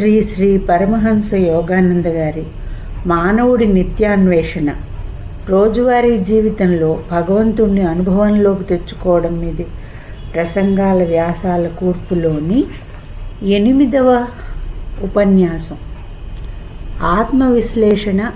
శ్రీ శ్రీ పరమహంస యోగానంద గారి మానవుడి నిత్యాన్వేషణ. రోజువారీ జీవితంలో భగవంతుణ్ణి అనుభవంలోకి తెచ్చుకోవడం ఇది ప్రసంగాల వ్యాసాల కూర్పులోని ఎనిమిదవ ఉపన్యాసం. ఆత్మ విశ్లేషణ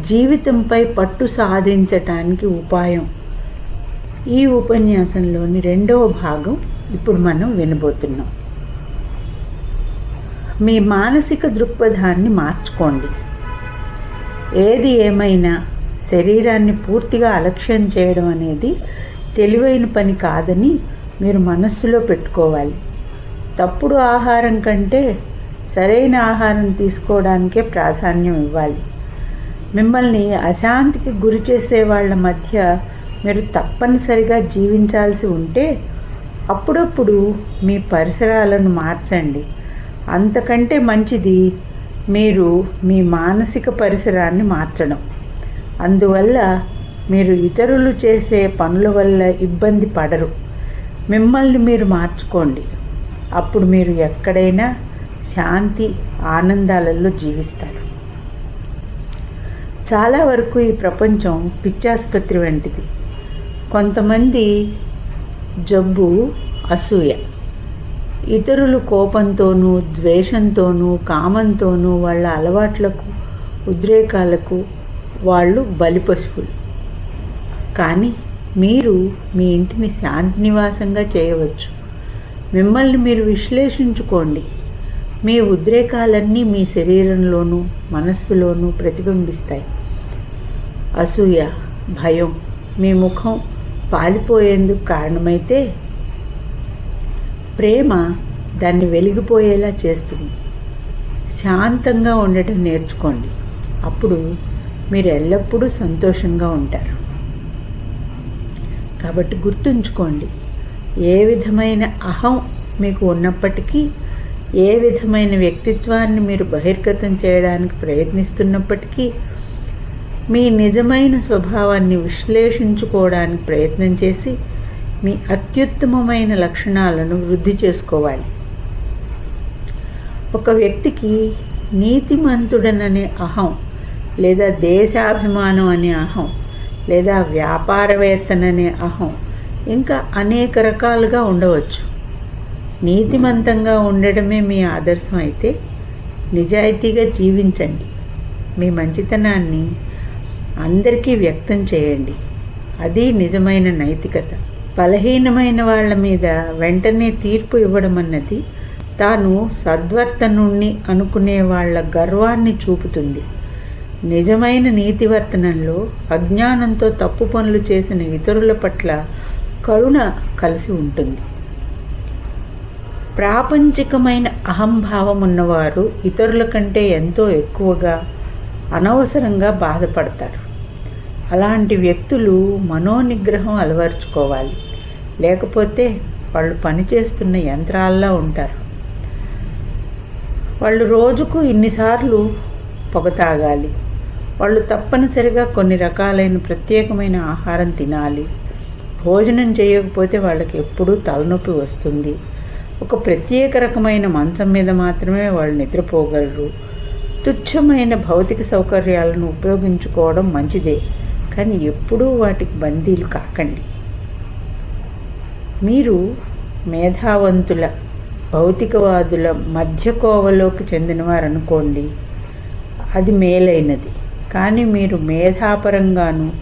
జీవితంపై పట్టు సాధించటానికి ఉపాయం. ఈ ఉపన్యాసంలోని రెండవ భాగం ఇప్పుడు మనం వినబోతున్నాం. మీ మానసిక దృక్పథాన్ని మార్చుకోండి. ఏది ఏమైనా శరీరాన్ని పూర్తిగా అలక్ష్యం చేయడం అనేది తెలివైన పని కాదని మీరు మనస్సులో పెట్టుకోవాలి. తప్పుడు ఆహారం కంటే సరైన ఆహారం తీసుకోవడానికే ప్రాధాన్యం ఇవ్వాలి. మిమ్మల్ని అశాంతికి గురి చేసే వాళ్ళ మధ్య మీరు తప్పనిసరిగా జీవించాల్సి ఉంటే అప్పుడప్పుడు మీ పరిసరాలను మార్చండి. అంతకంటే మంచిది మీరు మీ మానసిక పరిసరాన్ని మార్చడం. అందువల్ల మీరు ఇతరులు చేసే పనుల వల్ల ఇబ్బంది పడరు. మిమ్మల్ని మీరు మార్చుకోండి. అప్పుడు మీరు ఎక్కడైనా శాంతి ఆనందాలలో జీవిస్తారు. చాలా వరకు ఈ ప్రపంచం పిచ్చాసుపత్రి వంటిది. కొంతమంది జబ్బు అసూయ. ఇతరులు కోపంతోనూ ద్వేషంతోనూ కామంతోనూ వాళ్ళ అలవాట్లకు ఉద్రేకాలకు వాళ్ళు బలిపశువులు. కానీ మీరు మీ ఇంటిని శాంతి నివాసంగా చేయవచ్చు. మిమ్మల్ని మీరు విశ్లేషించుకోండి. మీ ఉద్రేకాలన్నీ మీ శరీరంలోనూ మనస్సులోనూ ప్రతిబింబిస్తాయి. అసూయ భయం మీ ముఖం పాలిపోయేందుకు కారణమైతే ప్రేమ దాన్ని వెలిగిపోయేలా చేస్తుంది. శాంతంగా ఉండటం నేర్చుకోండి. అప్పుడు మీరు ఎల్లప్పుడూ సంతోషంగా ఉంటారు. కాబట్టి గుర్తుంచుకోండి ఏ విధమైన అహం మీకు ఉన్నప్పటికీ ఏ విధమైన వ్యక్తిత్వాన్ని మీరు బహిర్గతం చేయడానికి ప్రయత్నిస్తున్నప్పటికీ మీ నిజమైన స్వభావాన్ని విశ్లేషించుకోవడానికి ప్రయత్నం చేసి మీ అత్యుత్తమమైన లక్షణాలను వృద్ధి చేసుకోవాలి. ఒక వ్యక్తికి నీతిమంతుడననే అహం లేదా దేశాభిమానం అనే అహం లేదా వ్యాపారవేత్తననే అహం ఇంకా అనేక రకాలుగా ఉండవచ్చు. నీతిమంతంగా ఉండడమే మీ ఆదర్శం అయితే నిజాయితీగా జీవించండి. మీ మంచితనాన్ని అందరికీ వ్యక్తం చేయండి. అది నిజమైన నైతికత. బలహీనమైన వాళ్ళ మీద వెంటనే తీర్పు ఇవ్వడం అన్నది తాను సద్వర్తనుణ్ణి అనుకునే వాళ్ళ గర్వాన్ని చూపుతుంది. నిజమైన నీతివర్తనంలో అజ్ఞానంతో తప్పు పనులు చేసిన ఇతరుల పట్ల కరుణ కలిసి ఉంటుంది. ప్రాపంచికమైన అహంభావం ఉన్నవారు ఇతరుల కంటే ఎంతో ఎక్కువగా అనవసరంగా బాధపడతారు. అలాంటి వ్యక్తులు మనోనిగ్రహం అలవర్చుకోవాలి. లేకపోతే వాళ్ళు పనిచేస్తున్న యంత్రాల్లా ఉంటారు. వాళ్ళు రోజుకు ఇన్నిసార్లు పొగ తాగాలి. వాళ్ళు తప్పనిసరిగా కొన్ని రకాలైన ప్రత్యేకమైన ఆహారం తినాలి. భోజనం చేయకపోతే వాళ్ళకి ఎప్పుడూ తలనొప్పి వస్తుంది. ఒక ప్రత్యేక రకమైన మంచం మీద మాత్రమే వాళ్ళు నిద్రపోగలరు. తుచ్చమైన భౌతిక సౌకర్యాలను ఉపయోగించుకోవడం మంచిదే. కానీ ఎప్పుడూ వాటికి బందీలు కాకండి. మీరు మేధావంతుల భౌతికవాదుల మధ్య కోవలోకి చెందినవారు అనుకోండి అది మేలైనది. కానీ మీరు మేధాపరంగాను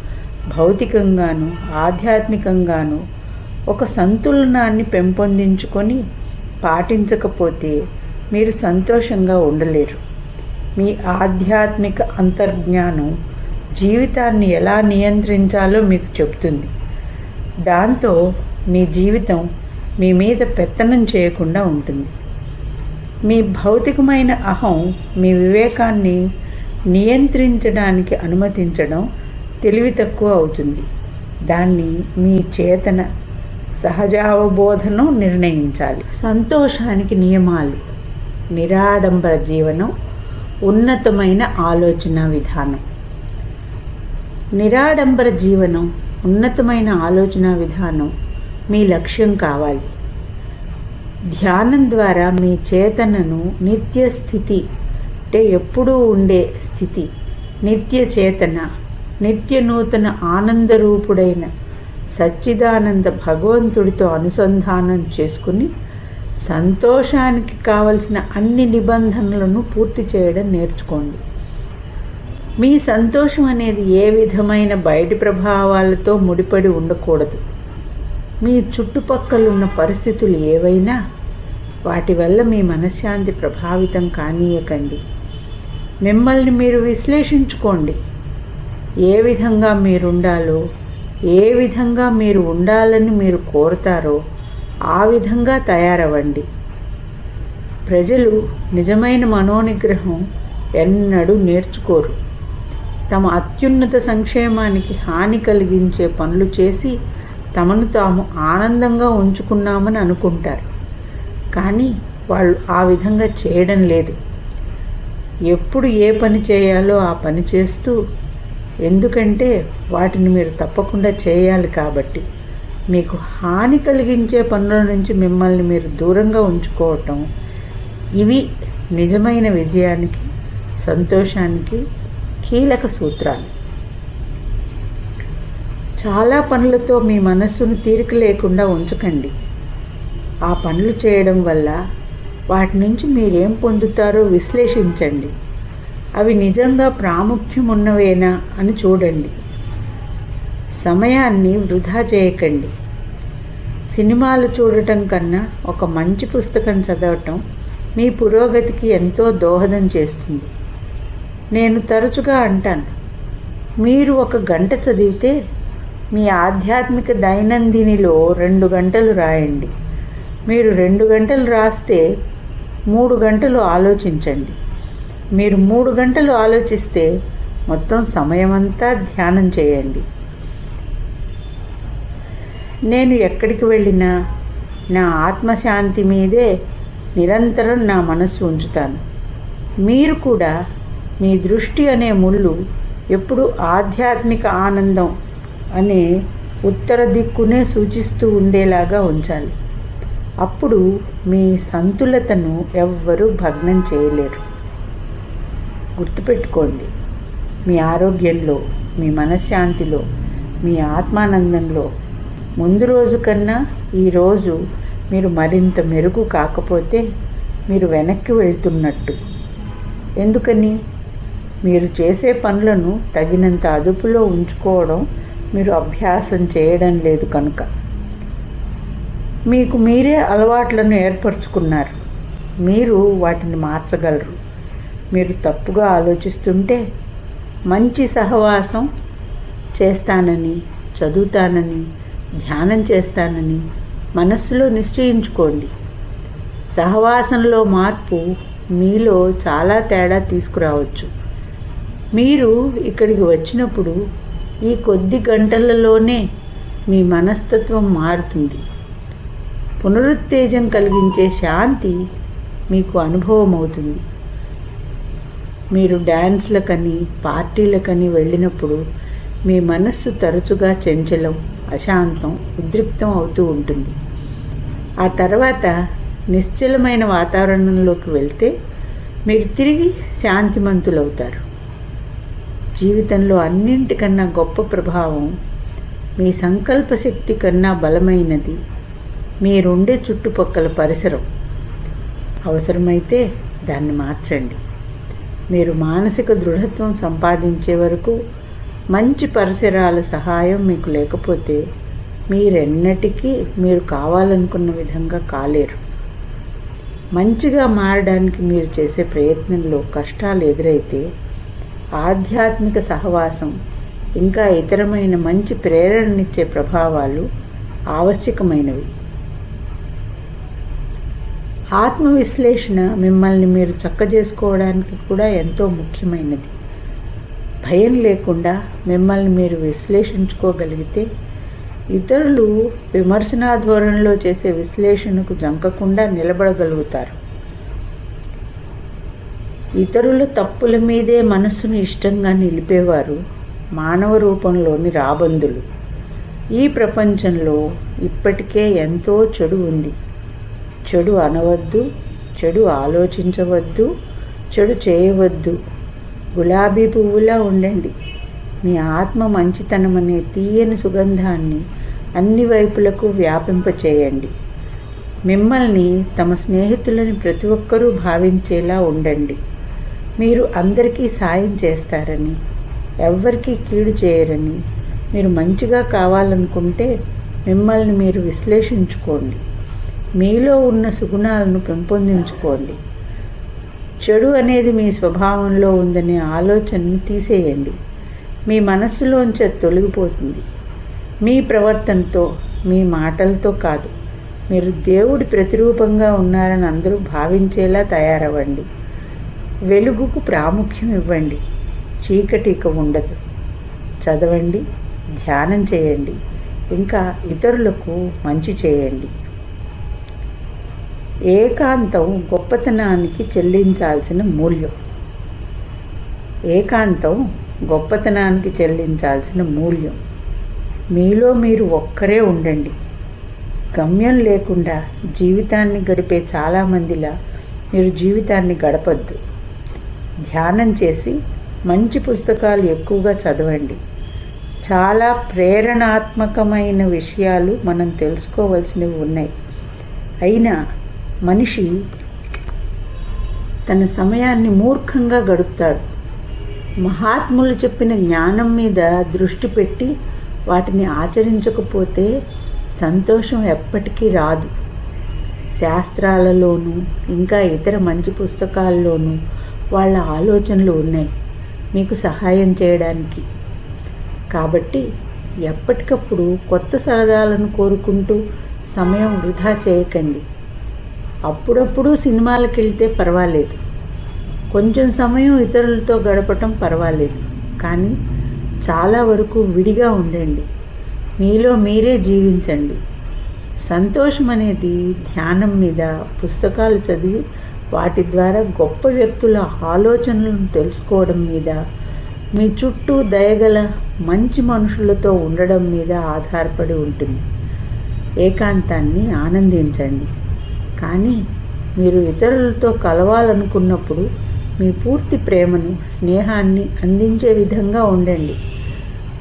భౌతికంగాను ఆధ్యాత్మికంగాను ఒక సంతులనాన్ని పెంపొందించుకొని పాటించకపోతే మీరు సంతోషంగా ఉండలేరు. మీ ఆధ్యాత్మిక అంతర్జ్ఞానం జీవితాన్ని ఎలా నియంత్రించాలో మీకు చెప్తుంది దాంతో మీ జీవితం మీ మీద పెత్తనం చేయకుండా ఉంటుంది. మీ భౌతికమైన అహం మీ వివేకాన్ని నియంత్రించడానికి అనుమతించడం తెలివి తక్కువ అవుతుంది. దాన్ని మీ చేతన సహజావబోధను నిర్ణయించాలి. సంతోషానికి నియమాలు. నిరాడంబర జీవనం ఉన్నతమైన ఆలోచన విధానం. నిరాడంబర జీవనం ఉన్నతమైన ఆలోచన విధానం మీ లక్ష్యం కావాలి. ధ్యానం ద్వారా మీ చేతనను నిత్య స్థితి అంటే ఎప్పుడూ ఉండే స్థితి నిత్య చేతన నిత్య నూతన ఆనందరూపుడైన సచ్చిదానంద భగవంతుడితో అనుసంధానం చేసుకుని సంతోషానికి కావలసిన అన్ని నిబంధనలను పూర్తి చేయడం నేర్చుకోండి. మీ సంతోషం అనేది ఏ విధమైన బయటి ప్రభావాలతో ముడిపడి ఉండకూడదు. మీ చుట్టుపక్కల ఉన్న పరిస్థితులు ఏవైనా వాటి వల్ల మీ మనశ్శాంతి ప్రభావితం కానీయకండి. మిమ్మల్ని మీరు విశ్లేషించుకోండి. ఏ విధంగా మీరుండాలో ఏ విధంగా మీరు ఉండాలని మీరు కోరుతారో ఆ విధంగా తయారవ్వండి. ప్రజలు నిజమైన మనోనిగ్రహం ఎన్నడూ నేర్చుకోరు. తమ అత్యున్నత సంక్షేమానికి హాని కలిగించే పనులు చేసి తమను తాము ఆనందంగా ఉంచుకున్నామని అనుకుంటారు. కానీ వాళ్ళు ఆ విధంగా చేయడం లేదు. ఎప్పుడు ఏ పని చేయాలో ఆ పని చేస్తూ ఎందుకంటే వాటిని మీరు తప్పకుండా చేయాలి కాబట్టి. మీకు హాని కలిగించే పనుల నుంచి మిమ్మల్ని మీరు దూరంగా ఉంచుకోవటం ఇవి నిజమైన విజయానికి సంతోషానికి కీలక సూత్రాలు. చాలా పనులతో మీ మనస్సును తీరిక లేకుండా ఉంచకండి. ఆ పనులు చేయడం వల్ల వాటి నుంచి మీరేం పొందుతారో విశ్లేషించండి. అవి నిజంగా ప్రాముఖ్యం ఉన్నవేనా అని చూడండి. సమయాన్ని వృధా చేయకండి. సినిమాలు చూడటం కన్నా ఒక మంచి పుస్తకం చదవటం మీ పురోగతికి ఎంతో దోహదం చేస్తుంది. నేను తరచుగా అంటాను మీరు ఒక గంట చదివితే మీ ఆధ్యాత్మిక దైనందినిలో రెండు గంటలు రాయండి. మీరు రెండు గంటలు రాస్తే మూడు గంటలు ఆలోచించండి. మీరు మూడు గంటలు ఆలోచిస్తే మొత్తం సమయమంతా ధ్యానం చేయండి. నేను ఎక్కడికి వెళ్ళినా నా ఆత్మశాంతి మీదే నిరంతరం నా మనస్సు ఉంచుతాను. మీరు కూడా మీ దృష్టి అనే ముళ్ళు ఎప్పుడు ఆధ్యాత్మిక ఆనందం అనే ఉత్తర దిక్కునే సూచిస్తూ ఉండేలాగా ఉంచాలి. అప్పుడు మీ సంతులతను ఎవ్వరూ భగ్నం చేయలేరు. గుర్తుపెట్టుకోండి మీ ఆరోగ్యంలో మీ మనశ్శాంతిలో మీ ఆత్మానందంలో ముందు రోజు కన్నా ఈరోజు మీరు మరింత మెరుగు కాకపోతే మీరు వెనక్కి వెళ్తున్నట్టు. ఎందుకని? మీరు చేసే పనులను తగినంత అదుపులో ఉంచుకోవడం మీరు అభ్యాసం చేయడం లేదు కనుక. మీకు మీరే అలవాట్లను ఏర్పరచుకున్నారు. మీరు వాటిని మార్చగలరు. మీరు తప్పుగా ఆలోచిస్తుంటే మంచి సహవాసం చేస్తానని చదువుతానని ధ్యానం చేస్తానని మనస్సులో నిశ్చయించుకోండి. సహవాసంలో మార్పు మీలో చాలా తేడా తీసుకురావచ్చు. మీరు ఇక్కడికి వచ్చినప్పుడు ఈ కొద్ది గంటలలోనే మీ మనస్తత్వం మారుతుంది. పునరుత్తేజం కలిగించే శాంతి మీకు అనుభవం అవుతుంది మీరు డ్యాన్స్లకని పార్టీలకని వెళ్ళినప్పుడు మీ మనస్సు తరచుగా చంచలం అశాంతం ఉద్రిక్తం అవుతూ ఉంటుంది. ఆ తర్వాత నిశ్చలమైన వాతావరణంలోకి వెళ్తే మీరు తిరిగి శాంతిమంతులవుతారు. జీవితంలో అన్నింటికన్నా గొప్ప ప్రభావం మీ సంకల్ప శక్తి కన్నా బలమైనది మీరుండే చుట్టుపక్కల పరిసరం. అవసరమైతే దాన్ని మార్చండి. మీరు మానసిక దృఢత్వం సంపాదించే వరకు మంచి పరిసరాల సహాయం మీకు లేకపోతే మీరెన్నటికీ మీరు కావాలనుకున్న విధంగా కాలేరు. మంచిగా మారడానికి మీరు చేసే ప్రయత్నంలో కష్టాలు ఎదురైతే ఆధ్యాత్మిక సహవాసం ఇంకా ఇతరమైన మంచి ప్రేరణనిచ్చే ప్రభావాలు ఆవశ్యకమైనవి. ఆత్మవిశ్లేషణ మిమ్మల్ని మీరు చక్కజేసుకోవడానికి కూడా ఎంతో ముఖ్యమైనది. భయం లేకుండా మిమ్మల్ని మీరు విశ్లేషించుకోగలిగితే ఇతరులు విమర్శనా ధోరణిలో చేసే విశ్లేషణకు జంకకుండా నిలబడగలుగుతారు. ఇతరుల తప్పుల మీదే మనస్సును ఇష్టంగా నిలిపేవారు మానవ రూపంలోని రాబందులు. ఈ ప్రపంచంలో ఇప్పటికే ఎంతో చెడు ఉంది. చెడు అనవద్దు చెడు ఆలోచించవద్దు చెడు చేయవద్దు. గులాబీ పువ్వులా ఉండండి. మీ ఆత్మ మంచితనమనే తీయని సుగంధాన్ని అన్ని వైపులకు వ్యాపింపచేయండి. మిమ్మల్ని తమ స్నేహితులని ప్రతి ఒక్కరూ భావించేలా ఉండండి. మీరు అందరికీ సాయం చేస్తారని ఎవ్వరికీ కీడు చేయరని మీరు మంచిగా కావాలనుకుంటే మిమ్మల్ని మీరు విశ్లేషించుకోండి. మీలో ఉన్న సుగుణాలను పెంపొందించుకోండి. చెడు అనేది మీ స్వభావంలో ఉందనే ఆలోచనను తీసేయండి. మీ మనస్సులోంచి అది తొలగిపోతుంది. మీ ప్రవర్తనతో మీ మాటలతో కాదు. మీరు దేవుడి ప్రతిరూపంగా ఉన్నారని అందరూ భావించేలా తయారవ్వండి. వెలుగుకు ప్రాముఖ్యం ఇవ్వండి. చీకటి ఇక ఉండదు. చదవండి ధ్యానం చేయండి ఇంకా ఇతరులకు మంచి చేయండి. ఏకాంతం గొప్పతనానికి చెల్లించాల్సిన మూల్యం. ఏకాంతం గొప్పతనానికి చెల్లించాల్సిన మూల్యం. మీలో మీరు ఒక్కరే ఉండండి. గమ్యం లేకుండా జీవితాన్ని గడిపే చాలామందిలా మీరు జీవితాన్ని గడపద్దు. ధ్యానం చేసి మంచి పుస్తకాలు ఎక్కువగా చదవండి. చాలా ప్రేరణాత్మకమైన విషయాలు మనం తెలుసుకోవాల్సినవి ఉన్నాయి. అయినా మనిషి తన సమయాన్ని మూర్ఖంగా గడుపుతాడు. మహాత్ములు చెప్పిన జ్ఞానం మీద దృష్టి పెట్టి వాటిని ఆచరించకపోతే సంతోషం ఎప్పటికీ రాదు. శాస్త్రాలలోనూ ఇంకా ఇతర మంచి పుస్తకాల్లోనూ వాళ్ళ ఆలోచనలు ఉన్నాయి మీకు సహాయం చేయడానికి. కాబట్టి ఎప్పటికప్పుడు కొత్త సరదాలను కోరుకుంటూ సమయం వృధా చేయకండి. అప్పుడప్పుడు సినిమాలకు వెళ్తే పర్వాలేదు. కొంచెం సమయం ఇతరులతో గడపటం పర్వాలేదు. కానీ చాలా వరకు విడిగా ఉండండి. మీలో మీరే జీవించండి. సంతోషం అనేది ధ్యానం మీద పుస్తకాలు చదివి వాటి ద్వారా గొప్ప వ్యక్తుల ఆలోచనలను తెలుసుకోవడం మీద మీ చుట్టూ దయగల మంచి మనుషులతో ఉండడం మీద ఆధారపడి ఉంటుంది. ఏకాంతాన్ని ఆనందించండి. కానీ మీరు ఇతరులతో కలవాలనుకున్నప్పుడు మీ పూర్తి ప్రేమను స్నేహాన్ని అందించే విధంగా ఉండండి.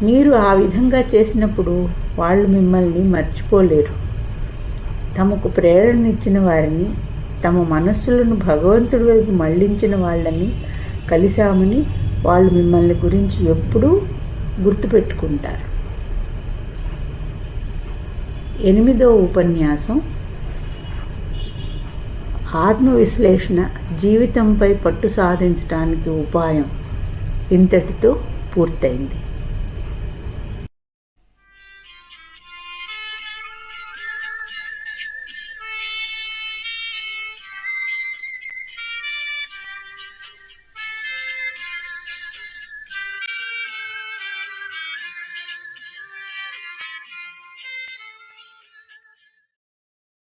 మీరు ఆ విధంగా చేసినప్పుడు వాళ్ళు మిమ్మల్ని మర్చిపోలేరు. తమకు ప్రేరణ ఇచ్చిన వారిని తమ మనస్సులను భగవంతుడి వైపు మళ్ళించిన వాళ్ళని కలిశామని వాళ్ళు మిమ్మల్ని గురించి ఎప్పుడూ గుర్తుపెట్టుకుంటారు. ఎనిమిదో ఉపన్యాసం. ఆత్మవిశ్లేషణ జీవితంపై పట్టు సాధించడానికి ఉపాయం ఇంతటితో పూర్తయింది.